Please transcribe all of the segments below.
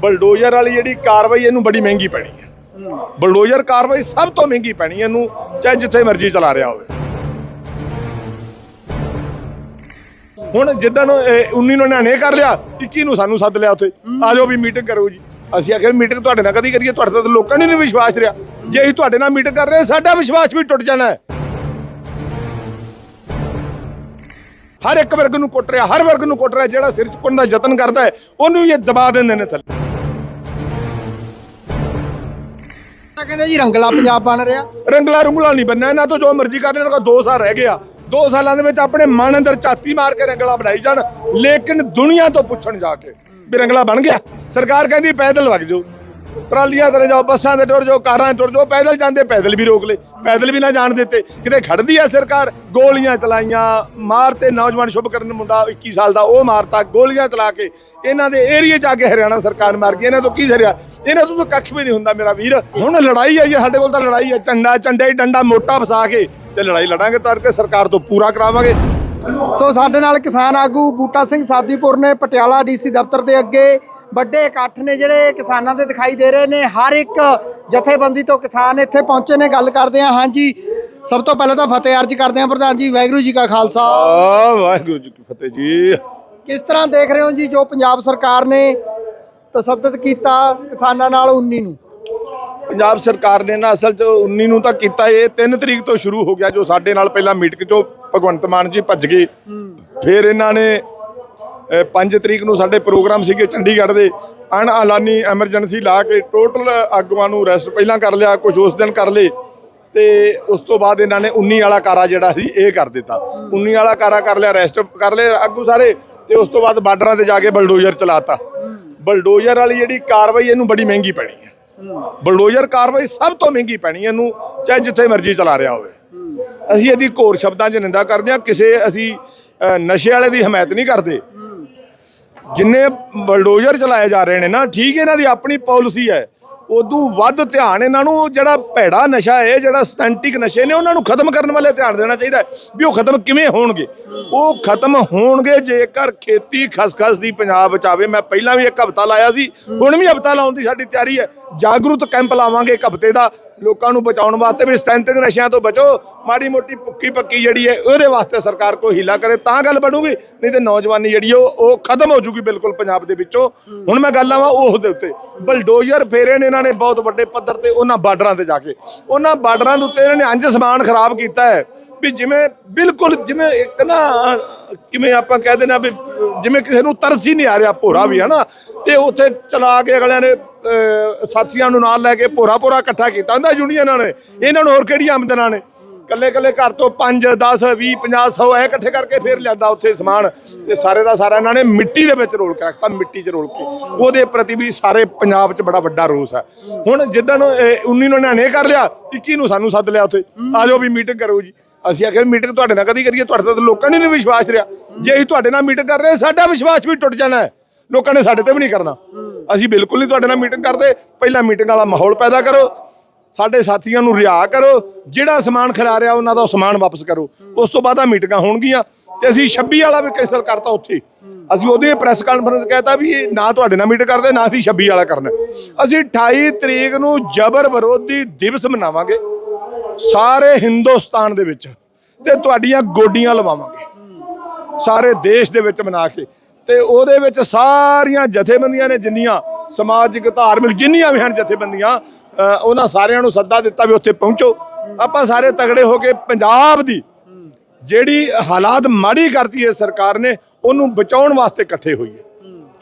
Bulldozer ਵਾਲੀ ਜਿਹੜੀ ਕਾਰਵਾਈ, ਇਹਨੂੰ ਬੜੀ ਮਹਿੰਗੀ ਪੈਣੀ ਹੈ। ਬਲਡੋਜ਼ਰ ਕਾਰਵਾਈ ਸਭ ਤੋਂ ਮਹਿੰਗੀ ਪੈਣੀ ਇਹਨੂੰ, ਚਾਹੇ ਜਿੱਥੇ ਮਰਜ਼ੀ ਚਲਾ ਰਿਹਾ ਹੋਵੇ। ਹੁਣ ਜਿੱਦਣ, ਇਹ 19 ਨੂੰ ਨਿਆਣੇ ਕਰ ਲਿਆ 21 ਨੂੰ ਸਾਨੂੰ ਸੱਦ ਲਿਆ ਉੱਥੇ। ਆ ਜਾਓ ਵੀ ਮੀਟਿੰਗ ਕਰੋ ਜੀ। ਅਸੀਂ ਆਖਿਆ ਮੀਟਿੰਗ ਤੁਹਾਡੇ ਨਾਲ ਕਦੀ ਕਰੀਏ, ਤੁਹਾਡੇ ਤਾਂ ਲੋਕਾਂ ਨੂੰ ਨਹੀਂ ਵਿਸ਼ਵਾਸ ਰਿਹਾ। ਜੇ ਅਸੀਂ ਤੁਹਾਡੇ ਨਾਲ ਮੀਟਿੰਗ ਕਰ ਰਹੇ ਸਾਡਾ ਵਿਸ਼ਵਾਸ ਵੀ ਟੁੱਟ ਜਾਣਾ ਹੈ। ਹਰ ਇੱਕ ਵਰਗ ਨੂੰ ਕੁੱਟ ਰਿਹਾ, ਹਰ ਵਰਗ ਨੂੰ ਕੁੱਟ ਰਿਹਾ, ਜਿਹੜਾ ਸਿਰ ਚੁੱਕਣ ਦਾ ਯਤਨ ਕਰਦਾ ਹੈ, ਉਹਨੂੰ ਵੀ ਇਹ ਦਬਾ ਦਿੰਦੇ ਨੇ ਥੱਲੇ। ਤਾਂ ਕਹਿੰਦੇ ਜੀ ਰੰਗਲਾ ਪੰਜਾਬ ਬਣ ਰਿਹਾ। ਰੰਗਲਾ ਰੁੰਗਲਾ ਨਹੀਂ ਬੰਨਾ ਇਹਨਾਂ ਤੋਂ ਜੋ ਮਰਜ਼ੀ ਕਰ ਲੈਣ ਕੋ 2 ਸਾਲ ਰਹਿ ਗਿਆ। 2 ਸਾਲਾਂ ਦੇ ਵਿੱਚ ਆਪਣੇ ਮਨ ਅੰਦਰ ਚਾਤੀ ਮਾਰ ਕੇ ਰੰਗਲਾ ਬਣਾਈ ਜਾਣ, ਲੇਕਿਨ ਦੁਨੀਆ ਤੋਂ ਪੁੱਛਣ ਜਾ ਕੇ ਵੀ ਰੰਗਲਾ ਬਣ ਗਿਆ। ਸਰਕਾਰ ਕਹਿੰਦੀ ਪੈਦਲ ਵਗ ਜਾਓ। ਟਰਾਲੀਆਂ ਤੇ ਜਾਓ ਬੱਸਾਂ ਤੇ ਟੁਰ ਜਾਓ, ਕਾਰਾਂ ਤੇ ਟੁਰ ਜਾਓ, ਪੈਦਲ ਜਾਂਦੇ, ਪੈਦਲ ਵੀ ਰੋਕ ਲਏ, ਪੈਦਲ ਵੀ ਨਾ ਜਾਣ ਦਿੱਤੇ। ਕਿਤੇ ਖੜਦੀ ਆ ਸਰਕਾਰ, ਗੋਲੀਆਂ ਚਲਾਈਆਂ ਮਾਰ ਤੇ ਨੌਜਵਾਨ ਸ਼ੁਭਕਰਨ ਮੁੰਡਾ 21 ਸਾਲ ਦਾ, ਉਹ ਮਾਰਤਾ, ਗੋਲੀਆਂ ਚਲਾ ਕੇ। ਇਹਨਾਂ ਦੇ ਏਰੀਏ 'ਚ ਆ ਕੇ ਹਰਿਆਣਾ ਸਰਕਾਰ ਮਾਰ ਗਈ, ਇਹਨਾਂ ਤੋਂ ਕੀ ਸਰਿਆ? ਇਹਨਾਂ ਤੋਂ ਤਾਂ ਕੱਖ ਵੀ ਨਹੀਂ ਹੁੰਦਾ ਮੇਰਾ ਵੀਰ। ਹੁਣ ਲੜਾਈ ਆਈ ਹੈ ਸਾਡੇ ਕੋਲ ਤਾਂ ਲੜਾਈ ਹੈ ਝੰਡਾ, ਝੰਡੇ, ਡੰਡਾ ਮੋਟਾ ਫਸਾ ਕੇ ਤੇ ਲੜਾਈ ਲੜਾਂਗੇ ਤਾਂ ਕਿ ਸਰਕਾਰ ਤੋਂ ਪੂਰਾ ਕਰਾਵਾਂਗੇ। ਸੋ ਸਾਡੇ ਨਾਲ ਕਿਸਾਨ ਆਗੂ ਬੂਟਾ ਸਿੰਘ ਸਾਦੀਪੁਰ ਨੇ ਪਟਿਆਲਾ ਡੀਸੀ ਦਫ਼ਤਰ ਦੇ ਅੱਗੇ ਵੱਡੇ ਇਕੱਠ ਨੇ ਜਿਹੜੇ ਕਿਸਾਨਾਂ ਦੇ ਦਿਖਾਈ ਦੇ ਰਹੇ ਨੇ। ਹਰ ਇੱਕ ਜਥੇਬੰਦੀ ਤੋਂ ਕਿਸਾਨ ਇੱਥੇ ਪਹੁੰਚੇ ਨੇ। ਗੱਲ ਕਰਦੇ ਆ ਹਾਂਜੀ ਸਭ ਤੋਂ ਪਹਿਲਾਂ ਤਾਂ ਫਤਿਹ ਅਰਜ ਕਰਦੇ ਆ ਪ੍ਰਧਾਨ ਜੀ। ਵਾਹਿਗੁਰੂ ਜੀ ਕਾ ਖਾਲਸਾ। ਵਾਹਿਗੁਰੂ ਜੀ ਕੀ ਫਤਿਹ ਜੀ। ਕਿਸ ਤਰ੍ਹਾਂ ਦੇਖ ਰਹੇ ਹੋ ਜੀ ਜੋ ਪੰਜਾਬ ਸਰਕਾਰ ਨੇ ਤਸੱਦਦ ਕੀਤਾ ਕਿਸਾਨਾਂ ਨਾਲ 19 ਨੂੰ? ਪੰਜਾਬ ਸਰਕਾਰ ਨੇ ਨਾ ਅਸਲ 'ਚ 19 ਨੂੰ ਤਾਂ ਕੀਤਾ ਇਹ 3 ਤਰੀਕ ਤੋਂ ਸ਼ੁਰੂ ਹੋ ਗਿਆ ਜੋ ਸਾਡੇ ਨਾਲ ਪਹਿਲਾਂ ਮੀਟਿੰਗ 'ਚੋਂ ਭਗਵੰਤ ਮਾਨ ਜੀ ਭੱਜ ਗਏ। ਫਿਰ ਇਹਨਾਂ ਨੇ 5 ਤਰੀਕ ਨੂੰ ਸਾਡੇ ਪ੍ਰੋਗਰਾਮ ਸੀਗੇ ਚੰਡੀਗੜ੍ਹ ਦੇ। ਅਣ ਐਲਾਨੀ ਐਮਰਜੈਂਸੀ ਲਾ ਕੇ ਟੋਟਲ ਆਗੂਆਂ ਨੂੰ ਰੈਸਟ ਪਹਿਲਾਂ ਕਰ ਲਿਆ ਕੁਝ ਉਸ ਦਿਨ ਕਰ ਲਏ। ਤੇ ਉਸ ਤੋਂ ਬਾਅਦ ਇਹਨਾਂ ਨੇ 19 ਵਾਲਾ ਕਾਰਾ ਜਿਹੜਾ ਸੀ, ਇਹ ਕਰ ਦਿੱਤਾ। 19 ਵਾਲਾ ਕਾਰਾ ਕਰ ਲਿਆ ਰੈਸਟ ਕਰ ਲਏ ਆਗੂ ਸਾਰੇ, ਤੇ ਉਸ ਤੋਂ ਬਾਅਦ ਬਾਰਡਰਾਂ ਤੇ ਜਾ ਕੇ ਬਲਡੋਜ਼ਰ ਚਲਾਤਾ। ਬਲਡੋਜ਼ਰ ਵਾਲੀ ਜਿਹੜੀ ਕਾਰਵਾਈ, ਇਹਨੂੰ ਬੜੀ ਮਹਿੰਗੀ ਪੈਣੀ ਹੈ। ਬਲਡੋਜ਼ਰ ਕਾਰਵਾਈ ਸਭ ਤੋਂ ਮਹਿੰਗੀ ਪੈਣੀ ਇਹਨੂੰ, ਚਾਹੇ ਜਿੱਥੇ ਮਰਜ਼ੀ ਚਲਾ ਰਿਹਾ ਹੋਵੇ। ਅਸੀਂ ਇਹਦੀ ਘੋਰ ਸ਼ਬਦਾਂ 'ਚ ਨਿੰਦਾ ਕਰਦੇ ਹਾਂ, ਕਿਸੇ ਅਸੀਂ ਨਸ਼ੇ ਵਾਲੇ ਦੀ ਹਮਾਇਤ ਨਹੀਂ ਕਰਦੇ। ਜਿੰਨੇ ਬਲਡੋਜ਼ਰ ਚਲਾਏ ਜਾ ਰਹੇ ਨੇ ਨਾ, ਠੀਕ ਇਹਨਾਂ ਦੀ ਆਪਣੀ ਪਾਲਿਸੀ ਹੈ। ਉਦੋਂ ਵੱਧ ਧਿਆਨ ਇਹਨਾਂ ਨੂੰ, ਜਿਹੜਾ ਭੈੜਾ ਨਸ਼ਾ ਹੈ, ਜਿਹੜਾ ਸਟੈਂਟਿਕ ਨਸ਼ੇ ਨੇ, ਉਹਨਾਂ ਨੂੰ ਖਤਮ ਕਰਨ ਵਾਲੇ ਧਿਆਨ ਦੇਣਾ ਚਾਹੀਦਾ ਵੀ ਉਹ ਖਤਮ ਕਿਵੇਂ ਹੋਣਗੇ। ਉਹ ਖਤਮ ਹੋਣਗੇ ਜੇਕਰ ਖੇਤੀ ਖਸਖਸ ਦੀ ਪੰਜਾਬ ਵਿੱਚ ਆਵੇ। ਮੈਂ ਪਹਿਲਾਂ ਵੀ ਇੱਕ ਹਫਤਾ ਲਾਇਆ ਸੀ, ਹੁਣ ਵੀ ਹਫਤਾ ਲਾਉਣ ਦੀ ਸਾਡੀ ਤਿਆਰੀ ਹੈ। ਜਾਗਰੂਕ ਕੈਂਪ ਲਾਵਾਂਗੇ ਇੱਕ ਹਫ਼ਤੇ ਦਾ। ਲੋਕਾਂ ਨੂੰ ਬਚਾਉਣ ਵਾਸਤੇ ਵੀ ਸਟੈਂਟਿਕ ਨਸ਼ਿਆਂ ਤੋਂ ਬਚੋ। ਮਾੜੀ ਮੋਟੀ ਭੁੱਕੀ ਪੱਕੀ ਜਿਹੜੀ ਹੈ, ਉਹਦੇ ਵਾਸਤੇ ਸਰਕਾਰ ਕੋਈ ਹੀਲਾ ਕਰੇ, ਤਾਂ ਗੱਲ ਬਣੂਗੀ। ਨਹੀਂ ਤੇ ਨੌਜਵਾਨੀ ਜਿਹੜੀ ਉਹ ਉਹ ਖਤਮ ਹੋ ਜੂਗੀ ਬਿਲਕੁਲ ਪੰਜਾਬ ਦੇ ਵਿੱਚੋਂ। ਹੁਣ ਮੈਂ ਗੱਲ ਆਵਾਂ ਉਹ ਦੇ ਉੱਤੇ। ਬਲਡੋਜ਼ਰ ਫੇਰੇ ਨੇ ਇਹਨਾਂ ਨੇ ਬਹੁਤ ਵੱਡੇ ਪੱਧਰ ਤੇ ਉਹਨਾਂ ਬਾਰਡਰਾਂ ਤੇ ਜਾ ਕੇ। ਉਹਨਾਂ ਬਾਰਡਰਾਂ ਦੇ ਉੱਤੇ ਇਹਨਾਂ ਨੇ ਅੰਜ ਸਮਾਨ ਖਰਾਬ ਕੀਤਾ ਹੈ ਵੀ ਜਿਵੇਂ ਬਿਲਕੁਲ ਜਿਵੇਂ ਇੱਕ ਨਾ, ਕਿਵੇਂ ਆਪਾਂ ਕਹਿ ਦਿੰਦੇ ਆ ਵੀ ਜਿਵੇਂ ਕਿਸੇ ਨੂੰ ਤਰਸ ਹੀ ਨਹੀਂ ਆ ਰਿਹਾ, ਭੋਰਾ ਵੀ ਹੈ ਨਾ ਤੇ ਉੱਥੇ ਚਲਾ ਕੇ ਅਗਲਿਆਂ ਨੇ ਸਾਥੀਆਂ ਨੂੰ ਨਾਲ ਲੈ ਕੇ ਭੋਰਾ ਭੋਰਾ ਇਕੱਠਾ ਕੀਤਾ। ਹੁੰਦਾ ਯੂਨੀਅਨਾਂ ਨੇ ਇਹਨਾਂ ਨੂੰ ਹੋਰ ਕਿਹੜੀਆਂ ਆਮਦਨਾਂ ਨੇ? ਕੱਲੇ ਕੱਲੇ ਘਰ ਤੋਂ 5 10 20 50 100 ਐ ਇਕੱਠੇ ਕਰਕੇ ਫਿਰ ਲਿਆਂਦਾ ਉੱਥੇ ਸਮਾਨ। ਤੇ ਸਾਰੇ ਦਾ ਸਾਰਾ ਇਹਨਾਂ ਨੇ ਮਿੱਟੀ ਦੇ ਵਿੱਚ ਰੋਲ ਕੇ ਰੱਖਤਾ, ਮਿੱਟੀ 'ਚ ਰੋਲ ਕੇ। ਉਹਦੇ ਪ੍ਰਤੀ ਵੀ ਸਾਰੇ ਪੰਜਾਬ 'ਚ ਬੜਾ ਵੱਡਾ ਰੋਸ ਹੈ। ਹੁਣ ਜਿੱਦਣ, ਇਹ 19 ਨੂੰ ਨਿਆਣੇ ਕਰ ਲਿਆ 21 ਨੂੰ ਸਾਨੂੰ ਸੱਦ ਲਿਆ ਉੱਥੇ। ਆ ਜਾਓ ਵੀ ਮੀਟਿੰਗ ਕਰੋ ਜੀ। ਅਸੀਂ ਆਖਿਆ ਮੀਟਿੰਗ ਤੁਹਾਡੇ ਨਾਲ ਕਦੀ ਕਰੀਏ? ਤੁਹਾਡੇ ਤੇ ਲੋਕਾਂ ਨੇ ਨਹੀਂ ਵਿਸ਼ਵਾਸ ਰਿਹਾ। ਜੇ ਅਸੀਂ ਤੁਹਾਡੇ ਨਾਲ ਮੀਟਿੰਗ ਕਰ ਰਹੇ ਸਾਡਾ ਵਿਸ਼ਵਾਸ ਵੀ ਟੁੱਟ ਜਾਣਾ ਹੈ। ਲੋਕਾਂ ਨੇ ਸਾਡੇ ਤੇ ਵੀ ਨਹੀਂ ਕਰਨਾ। ਅਸੀਂ ਬਿਲਕੁਲ ਨਹੀਂ ਤੁਹਾਡੇ ਨਾਲ ਮੀਟਿੰਗ ਕਰਦੇ। ਪਹਿਲਾਂ ਮੀਟਿੰਗ ਵਾਲਾ ਮਾਹੌਲ ਪੈਦਾ ਕਰੋ। ਸਾਡੇ ਸਾਥੀਆਂ ਨੂੰ ਰਿਹਾ ਕਰੋ। ਜਿਹੜਾ ਸਮਾਨ ਖਿਲਾ ਰਿਹਾ, ਉਹਨਾਂ ਦਾ ਉਹ ਸਮਾਨ ਵਾਪਸ ਕਰੋ। ਉਸ ਤੋਂ ਬਾਅਦ ਆ ਮੀਟਿੰਗਾਂ ਹੋਣਗੀਆਂ। ਤੇ ਅਸੀਂ 26 ਵਾਲਾ ਵੀ ਕੈਂਸਲ ਕਰਤਾ ਉੱਥੇ। ਅਸੀਂ ਉਹਦੇ ਪ੍ਰੈਸ ਕਾਨਫਰੰਸ ਕਹਿਤਾ ਵੀ ਇਹ ਨਾ ਤੁਹਾਡੇ ਨਾਲ ਮੀਟਿੰਗ ਕਰਦੇ, ਨਾ ਅਸੀਂ 26 ਵਾਲਾ ਕਰਨਾ। ਅਸੀਂ 28 ਤਰੀਕ ਨੂੰ ਜਬਰ ਵਿਰੋਧੀ ਦਿਵਸ ਮਨਾਵਾਂਗੇ, ਸਾਰੇ ਹਿੰਦੁਸਤਾਨ ਦੇ ਵਿੱਚ। ਤੇ ਤੁਹਾਡੀਆਂ ਗੋਡੀਆਂ ਲਵਾਵਾਂਗੇ। ਸਾਰੇ ਦੇਸ਼ ਦੇ ਵਿੱਚ ਮਨਾ ਕੇ। ਤੇ ਉਹਦੇ ਵਿੱਚ ਸਾਰੀਆਂ ਜਥੇਬੰਦੀਆਂ ਨੇ ਜਿੰਨੀਆਂ ਸਮਾਜਿਕ ਧਾਰਮਿਕ ਜਿੰਨੀਆਂ ਵੀ ਹਨ ਜਥੇਬੰਦੀਆਂ ਉਹਨਾਂ ਸਾਰਿਆਂ ਨੂੰ ਸੱਦਾ ਦਿੱਤਾ ਵੀ ਉੱਥੇ ਪਹੁੰਚੋ। ਆਪਾਂ ਸਾਰੇ ਤਗੜੇ ਹੋ ਕੇ ਪੰਜਾਬ ਦੀ ਜਿਹੜੀ ਹਾਲਾਤ ਮਾੜੀ ਕਰਤੀ ਹੈ ਸਰਕਾਰ ਨੇ ਉਹਨੂੰ ਬਚਾਉਣ ਵਾਸਤੇ ਇਕੱਠੇ ਹੋਈਏ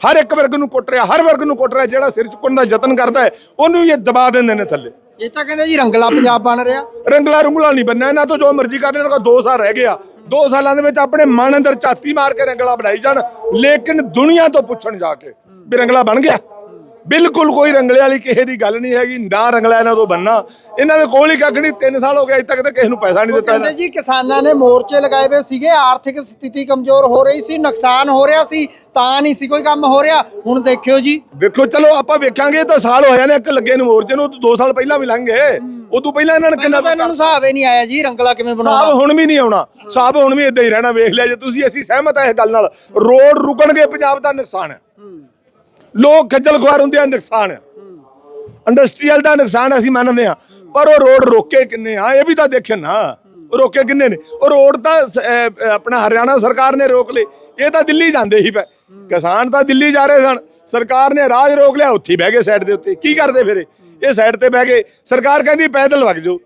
ਹਰ ਇੱਕ ਵਰਗ ਨੂੰ ਕੁੱਟ ਰਿਹਾ ਹਰ ਵਰਗ ਨੂੰ ਕੁੱਟ ਰਿਹਾ ਜਿਹੜਾ ਸਿਰ ਚੁੱਕਣ ਦਾ ਯਤਨ ਕਰਦਾ ਹੈ ਉਹਨੂੰ ਇਹ ਦਬਾ ਦਿੰਦੇ ਨੇ ਥੱਲੇ। ਇਹ ਤਾਂ ਕਹਿੰਦੇ ਜੀ ਰੰਗਲਾ ਪੰਜਾਬ ਬਣ ਰਿਹਾ। ਰੰਗਲਾ ਰੁੰਗਲਾ ਨਹੀਂ ਬੰਨਾ ਇਹਨਾਂ ਤੋਂ ਜੋ ਮਰਜ਼ੀ ਕਰ ਲੈਣ ਕੋ 2 ਸਾਲ ਰਹਿ ਗਿਆ। 2 ਸਾਲਾਂ ਦੇ ਵਿੱਚ ਆਪਣੇ ਮਨ ਅੰਦਰ ਚਾਤੀ ਮਾਰ ਕੇ ਰੰਗਲਾ ਬਣਾਈ ਜਾਣ ਲੇਕਿਨ ਦੁਨੀਆ ਤੋਂ ਪੁੱਛਣ ਜਾ ਕੇ ਵੀ ਰੰਗਲਾ ਬਣ ਗਿਆ। ਬਿਲਕੁਲ ਕੋਈ ਰੰਗਲੇ ਵਾਲੀ ਕਿਸੇ ਦੀ ਗੱਲ ਨਹੀਂ ਹੈਗੀ ਨਾ ਰੰਗਲਾ ਇਹਨਾਂ ਤੋਂ ਬੰਨਾ ਇਹਨਾਂ ਦੇ ਕੋਲ ਹੀ ਕੱਖ ਨਹੀਂ 3 ਸਾਲ ਹੋ ਗਏ ਅਜੇ ਤੱਕ ਤਾਂ ਕਿਸੇ ਨੂੰ ਪੈਸਾ ਨਹੀਂ ਦਿੱਤਾ ਕਹਿੰਦੇ ਜੀ ਕਿਸਾਨਾਂ ਨੇ ਮੋਰਚੇ ਲਗਾਏ ਹੋਏ ਸੀਗੇ ਆਰਥਿਕ ਸਥਿਤੀ ਕਮਜ਼ੋਰ ਹੋ ਰਹੀ ਸੀ ਨੁਕਸਾਨ ਹੋ ਰਿਹਾ ਸੀ ਤਾਂ ਨਹੀਂ ਸੀ ਕੋਈ ਕੰਮ ਹੋ ਰਿਹਾ। ਹੁਣ ਦੇਖਿਓ ਜੀ। ਵੇਖੋ ਚਲੋ ਆਪਾਂ ਵੇਖਾਂਗੇ ਤਾਂ ਸਾਲ ਹੋਇਆ ਨੇ ਇੱਕ ਲੱਗੇ ਨੂੰ ਮੋਰਚੇ ਨੂੰ 2 ਸਾਲ ਪਹਿਲਾਂ ਵੀ ਲੰਘ ਗਏ। ਉਦੋਂ ਪਹਿਲਾਂ ਇਹਨਾਂ ਨੇ ਕਿੰਨਾ ਤਾਂ ਇਹਨਾਂ ਨੂੰ ਹਿਸਾਬ ਹੀ ਨਹੀਂ ਆਇਆ ਜੀ ਰੰਗਲਾ ਕਿਵੇਂ ਸਾਬ ਬਣਾਉਣਾ ਹੁਣ ਵੀ ਨਹੀਂ ਆਉਣਾ ਸਾਬ ਹੁਣ ਵੀ ਇਦਾਂ ਹੀ ਰਹਿਣਾ ਵੇਖ ਲਿਆ ਜੇ ਤੁਸੀਂ ਅਸੀਂ ਸਹਿਮਤ ਆ ਇਸ ਗੱਲ ਨਾਲ। ਰੋਡ ਰੁਕਣਗੇ ਪੰਜਾਬ ਦਾ ਨੁਕਸਾਨ। ਹੈ ਲੋਕ ਖੱਜਲ ਖੁਆਰ ਹੁੰਦੇ ਆ ਨੁਕਸਾਨ। ਆ ਇੰਡਸਟਰੀਅਲ ਦਾ ਨੁਕਸਾਨ ਅਸੀਂ ਮੰਨਦੇ ਆ ਪਰ ਉਹ ਰੋਡ ਰੋਕੇ ਕਿੰਨੇ ਆ ਇਹ ਵੀ ਤਾਂ ਦੇਖਣ ਨਾ। ਉਹ ਰੋਕੇ ਕਿੰਨੇ ਨੇ? ਉਹ ਰੋਡ ਤਾਂ ਸ- ਅਹ, ਆਪਣਾ ਹਰਿਆਣਾ ਸਰਕਾਰ ਨੇ ਰੋਕ ਲਏ ਇਹ ਤਾਂ ਦਿੱਲੀ ਜਾਂਦੇ ਹੀ ਪਏ। ਕਿਸਾਨ ਤਾਂ ਦਿੱਲੀ ਜਾ ਰਹੇ ਸਨ ਸਰਕਾਰ ਨੇ ਰਾਜ ਰੋਕ ਲਿਆ ਉੱਥੇ ਹੀ ਬਹਿ ਗਏ ਸਾਈਡ ਦੇ ਉੱਤੇ। ਕੀ ਕਰਦੇ ਫਿਰ ਇਹ? ਇਹ ਸਾਈਡ ਤੇ ਬਹਿ ਗਏ। ਸਰਕਾਰ ਕਹਿੰਦੀ ਪੈਦਲ ਵਗ ਜਾਓ।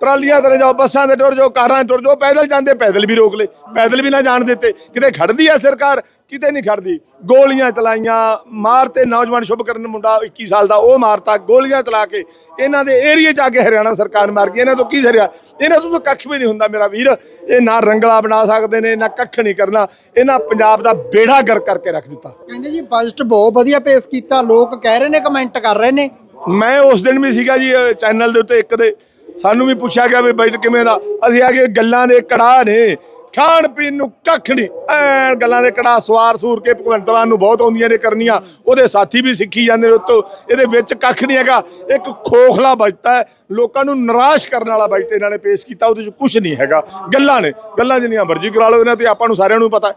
ਟਰਾਲੀਆਂ ਤੇ ਜਾਓ, ਬੱਸਾਂ ਤੇ ਟੁਰ ਜਾਓ, ਕਾਰਾਂ 'ਤੇ ਟੁਰ ਜਾਓ, ਪੈਦਲ ਜਾਂਦੇ, ਪੈਦਲ ਵੀ ਰੋਕ ਲਏ। ਪੈਦਲ ਵੀ ਨਾ ਜਾਣ ਦਿੱਤੇ। ਕਿਤੇ ਖੜਦੀ ਆ ਸਰਕਾਰ, ਕਿਤੇ ਨਹੀਂ ਖੜਦੀ। ਗੋਲੀਆਂ ਚਲਾਈਆਂ, ਮਾਰਤੇ ਨੌਜਵਾਨ ਸ਼ੁਭਕਰਨ ਮੁੰਡਾ 21 ਸਾਲ ਦਾ, ਉਹ ਮਾਰਤਾ, ਗੋਲੀਆਂ ਚਲਾ ਕੇ। ਇਹਨਾਂ ਦੇ ਏਰੀਏ 'ਚ ਆ ਕੇ ਹਰਿਆਣਾ ਸਰਕਾਰ ਮਾਰ ਗਈ। ਇਹਨਾਂ ਤੋਂ ਕੀ ਸਰਿਆ? ਇਹਨਾਂ ਤੋਂ ਤਾਂ ਕੱਖ ਵੀ ਨਹੀਂ ਹੁੰਦਾ ਮੇਰਾ ਵੀਰ। ਇਹ ਨਾ ਰੰਗਲਾ ਬਣਾ ਸਕਦੇ ਨੇ, ਨਾ ਕੱਖ ਨਹੀਂ ਕਰਨਾ। ਇਹਨਾਂ ਪੰਜਾਬ ਦਾ ਬੇੜਾ ਗਰ ਕਰਕੇ ਰੱਖ ਦਿੱਤਾ। ਕਹਿੰਦੇ ਜੀ ਬਜਟ ਬਹੁਤ ਵਧੀਆ ਪੇਸ਼ ਕੀਤਾ। ਲੋਕ ਕਹਿ ਰਹੇ ਨੇ ਕਮੈਂਟ ਕਰ ਰਹੇ ਨੇ। ਮੈਂ ਉਸ ਦਿਨ ਵੀ ਸੀਗਾ ਜੀ ਚੈਨਲ ਦੇ ਉੱਤੇ ਇੱਕ ਦੇ। ਸਾਨੂੰ ਵੀ ਪੁੱਛਿਆ ਗਿਆ ਵੀ ਬਜਟ ਕਿਵੇਂ ਦਾ। ਅਸੀਂ ਆ ਕੇ ਗੱਲਾਂ ਦੇ ਕੜਾਹ ਨੇ। ਖਾਣ ਪੀਣ ਨੂੰ ਕੱਖ ਨਹੀਂ। ਐ ਗੱਲਾਂ ਦੇ ਕੜਾਹ ਸਵਾਰ ਸੂਰ ਕੇ ਭਗਵੰਤ ਮਾਨ ਨੂੰ ਬਹੁਤ ਆਉਂਦੀਆਂ ਨੇ ਕਰਨੀਆਂ। ਉਹਦੇ ਸਾਥੀ ਵੀ ਸਿੱਖੀ ਜਾਂਦੇ ਨੇ ਉੱਤੋਂ। ਇਹਦੇ ਵਿੱਚ ਕੱਖ ਨਹੀਂ ਹੈਗਾ। ਇੱਕ ਖੋਖਲਾ ਬਜਟ ਹੈ। ਲੋਕਾਂ ਨੂੰ ਨਿਰਾਸ਼ ਕਰਨ ਵਾਲਾ ਬਜਟ ਇਹਨਾਂ ਨੇ ਪੇਸ਼ ਕੀਤਾ। ਉਹਦੇ 'ਚ ਕੁਝ ਨਹੀਂ ਹੈਗਾ। ਗੱਲਾਂ ਨੇ। ਗੱਲਾਂ ਜਿੰਨੀਆਂ ਮਰਜ਼ੀ ਕਰਾ ਲਓ ਇਹਨਾਂ ਤੇ, ਆਪਾਂ ਨੂੰ ਸਾਰਿਆਂ ਨੂੰ ਪਤਾ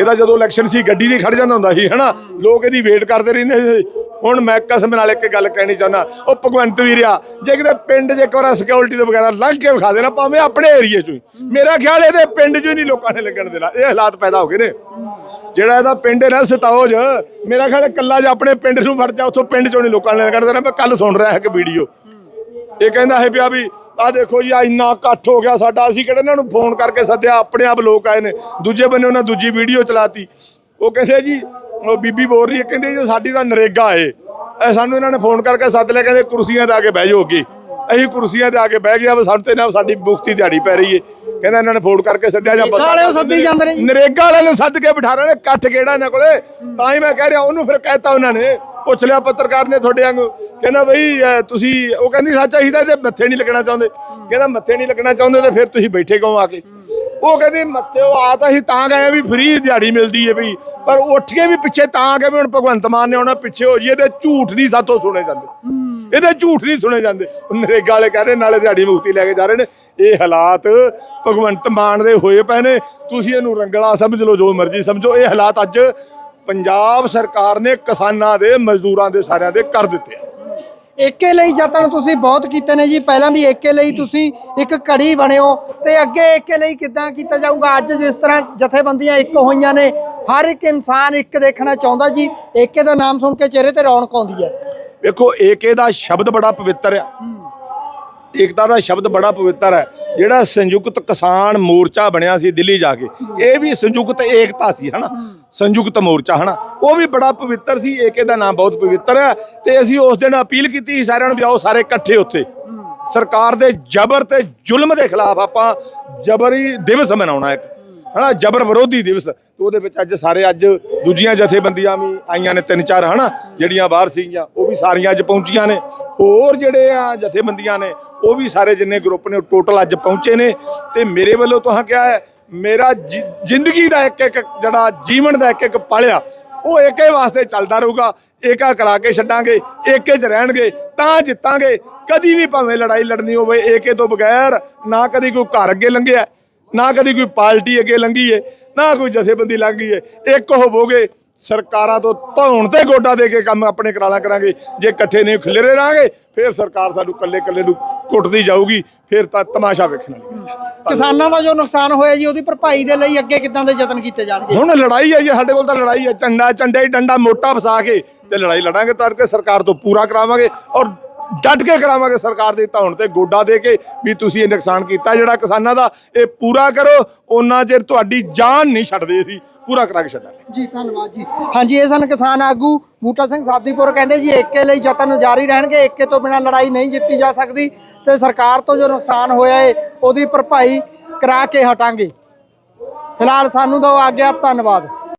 ਇਹਦਾ ਜਦੋਂ ਇਲੈਕਸ਼ਨ ਸੀ, ਗੱਡੀ ਨਹੀਂ ਖੜ ਜਾਂਦਾ ਹੁੰਦਾ ਸੀ, ਹਨਾ? ਲੋਕ ਇਹਦੀ ਵੇਟ ਕਰਦੇ ਰਹਿੰਦੇ ਸੀ। ਹੁਣ ਮੈਂ ਕਸਮ ਨਾਲ ਇੱਕ ਗੱਲ ਕਹਿਣੀ ਚਾਹੁੰਦਾ, ਉਹ ਭਗਵੰਤ ਵੀਰਿਆ ਜੇ ਕਿਤੇ ਪਿੰਡ 'ਚ ਇੱਕ ਵਾਰ ਸਿਕਿਉਰਿਟੀ ਤੋਂ ਵਗੈਰਾ ਲੰਘ ਕੇ ਵਿਖਾ ਦੇਣਾ, ਭਾਵੇਂ ਆਪਣੇ ਏਰੀਏ 'ਚ ਹੀ ਮੇਰਾ ਖਿਆਲ ਇਹਦੇ ਪਿੰਡ 'ਚ ਹੀ ਨਹੀਂ ਲੋਕਾਂ ਨੇ ਲੱਗਣ ਦੇਣਾ, ਇਹ ਹਾਲਾਤ ਪੈਦਾ ਹੋ ਗਏ ਨੇ। ਜਿਹੜਾ ਇਹਦਾ ਪਿੰਡ ਹੈ ਨਾ ਸਤੌਜ, ਮੇਰਾ ਖਿਆਲ ਹੈ ਕੱਲਾ ਜਿਹਾ ਆਪਣੇ ਪਿੰਡ ਨੂੰ ਵੜ ਜਾ, ਉੱਥੋਂ ਪਿੰਡ 'ਚੋਂ ਨਹੀਂ ਲੋਕਾਂ ਨੇ ਲੱਗਣ ਦੇਣਾ, ਮੈਂ ਕੱਲ ਸੁਣ ਰਿਹਾ ਇੱਕ ਵੀਡੀਓ। ਇਹ ਕਹਿੰਦਾ ਹੈ ਪਿਆ ਵੀ, ਆ ਦੇਖੋ ਜੀ, ਆ ਇੰਨਾ ਇਕੱਠ ਹੋ ਗਿਆ ਸਾਡਾ, ਅਸੀਂ ਕਿਹੜੇ ਇਹਨਾਂ ਨੂੰ ਫੋਨ ਕਰਕੇ ਸੱਦਿਆ, ਆਪਣੇ ਆਪ ਲੋਕ ਆਏ ਨੇ। ਦੂਜੇ ਬੰਨੇ ਉਹਨਾਂ ਦੂਜੀ ਵੀਡੀਓ ਚਲਾਤੀ। ਉਹ ਕਹਿੰਦੇ ਜੀ ਬੀਬੀ ਬੋਲ ਰਹੀ ਹੈ ਕਹਿੰਦੇ ਜੀ ਸਾਡੀ ਤਾਂ ਨਰੇਗਾ ਏ। ਇਹ ਸਾਨੂੰ ਇਹਨਾਂ ਨੇ ਫੋਨ ਕਰਕੇ ਸੱਦ ਲਿਆ ਕਹਿੰਦੇ ਕੁਰਸੀਆਂ ਤੇ ਆ ਕੇ ਬਹਿ ਜਾਓ ਅੱਗੇ। ਅਸੀਂ ਕੁਰਸੀਆਂ ਤੇ ਆ ਕੇ ਬਹਿ ਗਿਆ ਵੀ ਸਾਡੇ ਤੇ ਨਾ ਸਾਡੀ ਮੁਕਤੀ ਦਿਹਾੜੀ ਪੈ ਰਹੀ ਏ। ਕਹਿੰਦਾ ਇਹਨਾਂ ਨੇ ਫੋਨ ਕਰਕੇ ਸੱਦਿਆ ਜਾਂ ਨਰੇਗਾ ਵਾਲੇ ਸੱਦੀ ਜਾਂਦੇ ਨੇ। ਨਰੇਗਾ ਵਾਲਿਆਂ ਨੂੰ ਸੱਦ ਕੇ ਬਿਠਾ ਰਹੇ ਨੇ ਇਕੱਠ ਕਿਹੜਾ ਇਹਨਾਂ ਕੋਲੇ? ਤਾਂ ਹੀ ਮੈਂ ਕਹਿ ਰਿਹਾ ਉਹਨੂੰ ਫਿਰ ਕਹਿਤਾ ਉਹਨਾਂ ਨੇ ਪੁੱਛ ਲਿਆ ਪੱਤਰਕਾਰ ਨੇ ਤੁਹਾਡੇ ਵਾਂਗੂ। ਕਹਿੰਦਾ ਬਈ ਤੁਸੀਂ ਉਹ ਕਹਿੰਦੀ ਸੱਚ ਅਸੀਂ ਤਾਂ ਇਹਦੇ ਮੱਥੇ ਨਹੀਂ ਲੱਗਣਾ ਚਾਹੁੰਦੇ। ਕਹਿੰਦਾ ਮੱਥੇ ਨਹੀਂ ਲੱਗਣਾ ਚਾਹੁੰਦੇ ਤੇ ਫਿਰ ਤੁਸੀਂ ਬੈਠੇ ਕਿਉਂ ਆ ਕੇ? ਉਹ ਕਹਿੰਦੀ ਮੱਥੇ ਉਹ ਆ ਤਾਂ ਅਸੀਂ ਤਾਂ ਗਏ ਵੀ ਫ੍ਰੀ ਦਿਹਾੜੀ ਮਿਲਦੀ ਹੈ ਬਈ। ਪਰ ਉੱਠ ਕੇ ਵੀ ਪਿੱਛੇ ਤਾਂ ਗਏ ਵੀ ਹੁਣ ਭਗਵੰਤ ਮਾਨ ਨੇ ਆਉਣਾ ਪਿੱਛੇ ਹੋ ਜੀ ਇਹਦੇ ਝੂਠ ਨਹੀਂ ਸਾਤੋਂ ਸੁਣੇ ਜਾਂਦੇ। ਇਹਦੇ ਝੂਠ ਨਹੀਂ ਸੁਣੇ ਜਾਂਦੇ। ਨਰੇਗਾ ਵਾਲੇ ਕਹਿ ਰਹੇ ਨਾਲੇ ਦਿਹਾੜੀ ਮੁਕਤੀ ਲੈ ਕੇ ਜਾ ਰਹੇ ਨੇ। ਇਹ ਹਾਲਾਤ ਭਗਵੰਤ ਮਾਨ ਦੇ ਹੋਏ ਪਏ ਨੇ। ਤੁਸੀਂ ਇਹਨੂੰ ਰੰਗਲਾ ਸਮਝ ਲਓ ਜੋ ਮਰਜ਼ੀ ਸਮਝੋ। ਇਹ ਹਾਲਾਤ ਅੱਜ ਪੰਜਾਬ ਸਰਕਾਰ ਨੇ ਕਿਸਾਨਾਂ ਦੇ ਮਜ਼ਦੂਰਾਂ ਦੇ ਸਾਰਿਆਂ ਦੇ ਕਰ ਦਿੱਤੇ ਆ। ਏਕੇ ਲਈ ਯਤਨ ਤੁਸੀਂ ਬਹੁਤ ਕੀਤੇ ਨੇ ਜੀ। ਪਹਿਲਾਂ ਵੀ ਏਕੇ ਲਈ ਤੁਸੀਂ ਇੱਕ ਕੜੀ ਬਣਿਓ ਤੇ ਅੱਗੇ ਏਕੇ ਲਈ ਕਿੱਦਾਂ ਕੀਤਾ ਜਾਊਗਾ? ਅੱਜ ਜਿਸ ਤਰ੍ਹਾਂ ਜਥੇਬੰਦੀਆਂ ਇੱਕ ਹੋਈਆਂ ਨੇ ਹਰ ਇੱਕ ਇਨਸਾਨ ਇੱਕ ਦੇਖਣਾ ਚਾਹੁੰਦਾ ਜੀ। ਏਕੇ ਦਾ ਨਾਮ ਸੁਣ ਕੇ ਚਿਹਰੇ ਤੇ ਰੌਣਕ ਆਉਂਦੀ ਹੈ। ਵੇਖੋ ਏਕੇ ਦਾ ਸ਼ਬਦ ਬੜਾ ਪਵਿੱਤਰ ਆ। ਏਕਤਾ ਦਾ ਸ਼ਬਦ ਬੜਾ ਪਵਿੱਤਰ ਹੈ। ਜਿਹੜਾ ਸੰਯੁਕਤ ਕਿਸਾਨ ਮੋਰਚਾ ਬਣਿਆ ਸੀ ਦਿੱਲੀ ਜਾ ਕੇ, ਇਹ ਵੀ ਸੰਯੁਕਤ ਏਕਤਾ ਸੀ, ਹਨਾ? ਸੰਯੁਕਤ ਮੋਰਚਾ, ਹਨਾ? ਉਹ ਵੀ ਬੜਾ ਪਵਿੱਤਰ ਸੀ ਏਕੇ ਦਾ ਨਾਮ ਬਹੁਤ ਪਵਿੱਤਰ ਹੈ। ਤੇ ਅਸੀਂ ਉਸ ਦਿਨ ਅਪੀਲ ਕੀਤੀ ਸੀ ਸਾਰਿਆਂ ਨੂੰ ਵੀ ਆਓ ਸਾਰੇ ਇਕੱਠੇ ਉੱਥੇ। ਸਰਕਾਰ ਦੇ ਜ਼ਬਰ ਤੇ ਜ਼ੁਲਮ ਦੇ ਖਿਲਾਫ ਆਪਾਂ ਜ਼ਬਰੀ ਦਿਵਸ ਮਨਾਉਣਾ ਇੱਕ। ਹਨਾ, ਜ਼ਬਰ ਵਿਰੋਧੀ ਦਿਵਸ। ਤੇ ਉਹਦੇ ਵਿੱਚ ਅੱਜ ਸਾਰੇ ਅੱਜ ਦੂਜੀਆਂ ਜਥੇਬੰਦੀਆਂ ਵੀ ਆਈਆਂ ਨੇ, ਤਿੰਨ ਚਾਰ, ਹਨਾ, ਜਿਹੜੀਆਂ ਬਾਹਰ ਸੀਗੀਆਂ, ਉਹ ਵੀ ਸਾਰੀਆਂ ਅੱਜ ਪਹੁੰਚੀਆਂ ਨੇ। ਹੋਰ ਜਿਹੜੇ ਆ ਜਥੇਬੰਦੀਆਂ ਨੇ, ਉਹ ਵੀ ਸਾਰੇ ਜਿੰਨੇ ਗਰੁੱਪ ਨੇ ਟੋਟਲ ਅੱਜ ਪਹੁੰਚੇ ਨੇ। ਤੇ ਮੇਰੇ ਵੱਲੋਂ ਤੁਹਾਂ ਕਿਹਾ ਹੈ, ਮੇਰਾ ਜਿ- ਜ਼ਿੰਦਗੀ ਦਾ ਇੱਕ ਇੱਕ ਜਿਹੜਾ ਜੀਵਨ ਦਾ ਇੱਕ ਇੱਕ ਪਲਿਆ, ਉਹ ਏਕੇ ਵਾਸਤੇ ਚੱਲਦਾ ਰਹੂਗਾ। ਏਕਾ ਕਰਾ ਕੇ ਛੱਡਾਂਗੇ, ਏਕੇ 'ਚ ਰਹਿਣਗੇ, ਤਾਂ ਜਿੱਤਾਂਗੇ। ਕਦੀ ਵੀ ਭਾਵੇਂ ਲੜਾਈ ਲੜਨੀ ਹੋਵੇ, ਏਕੇ ਤੋਂ ਬਗੈਰ ਨਾ ਕਦੀ ਕੋਈ ਘਰ ਅੱਗੇ ਲੰਘਿਆ। ਨਾ ਕਦੀ ਕੋਈ ਪਾਰਟੀ ਅੱਗੇ ਲੰਘੀ ਏ ਨਾ ਕੋਈ ਜਥੇਬੰਦੀ ਲੰਘੀ ਏ। ਇੱਕ ਹੋਵੋਗੇ ਸਰਕਾਰਾਂ ਤੋਂ ਧੌਣ ਤੇ ਗੋਡਾ ਦੇ ਕੇ ਕੰਮ ਆਪਣੇ ਕਰਾਲਾ ਕਰਾਂਗੇ। ਜੇ ਇਕੱਠੇ ਨਹੀਂ ਖਿਲਰੇ ਰਾਂਗੇ ਫਿਰ ਸਰਕਾਰ ਸਾਨੂੰ ਕੱਲੇ ਕੱਲੇ ਨੂੰ ਕੁੱਟਦੀ ਜਾਊਗੀ ਫਿਰ ਤਾਂ ਤਮਾਸ਼ਾ ਵੇਖਣ ਵਾਲੀ। ਕਿਸਾਨਾਂ ਦਾ ਜੋ ਨੁਕਸਾਨ ਹੋਇਆ ਜੀ ਉਹਦੀ ਭਰਪਾਈ ਦੇ ਲਈ ਅੱਗੇ ਕਿੱਦਾਂ ਦੇ ਯਤਨ ਕੀਤੇ ਜਾਣਗੇ? ਹੁਣ ਲੜਾਈ ਹੈ ਜੀ ਸਾਡੇ ਕੋਲ ਤਾਂ ਲੜਾਈ ਹੈ। ਝੰਡਾ ਝੰਡੇ ਡੰਡਾ ਮੋਟਾ ਫਸਾ ਕੇ ਤੇ ਲੜਾਈ ਲੜਾਂਗੇ ਤਾਂ ਕਿ ਸਰਕਾਰ ਤੋਂ ਪੂਰਾ ਕਰਾਵਾਂਗੇ ਔਰ ਡਟ ਕੇ ਕਰਾਵਾਂਗੇ ਸਰਕਾਰ ਦੇ ਧੌਣ ਤੇ ਗੋਡਾ ਦੇ ਕੇ ਵੀ ਤੁਸੀਂ ਇਹ ਨੁਕਸਾਨ ਕੀਤਾ, ਜਿਹੜਾ ਕਿਸਾਨਾਂ ਦਾ ਇਹ ਪੂਰਾ ਕਰੋ, ਉਹਨਾਂ ਚਿਰ ਤੁਹਾਡੀ ਜਾਨ ਨਹੀਂ ਛੱਡਦੇ ਸੀ ਪੂਰਾ ਕਰਾ ਕੇ ਛੱਡਾਂਗੇ। ਜੀ, ਧੰਨਵਾਦ ਜੀ। ਹਾਂਜੀ, ਇਹ ਸਨ ਕਿਸਾਨ ਆਗੂ ਬੂਟਾ ਸਿੰਘ ਸਾਦੀਪੁਰ, ਕਹਿੰਦੇ ਜੀ ਏਕੇ ਲਈ ਯਤਨ ਜਾਰੀ ਰਹਿਣਗੇ, ਏਕੇ ਤੋਂ ਬਿਨਾਂ ਲੜਾਈ ਨਹੀਂ ਜਿੱਤੀ ਜਾ ਸਕਦੀ ਤੇ ਸਰਕਾਰ ਤੋਂ ਜੋ ਨੁਕਸਾਨ ਹੋਇਆ ਏ, ਉਹਦੀ ਭਰਪਾਈ ਕਰਾ ਕੇ ਹਟਾਂਗੇ। ਫਿਲਹਾਲ ਸਾਨੂੰ ਦਿਓ ਆਗਿਆ, ਧੰਨਵਾਦ।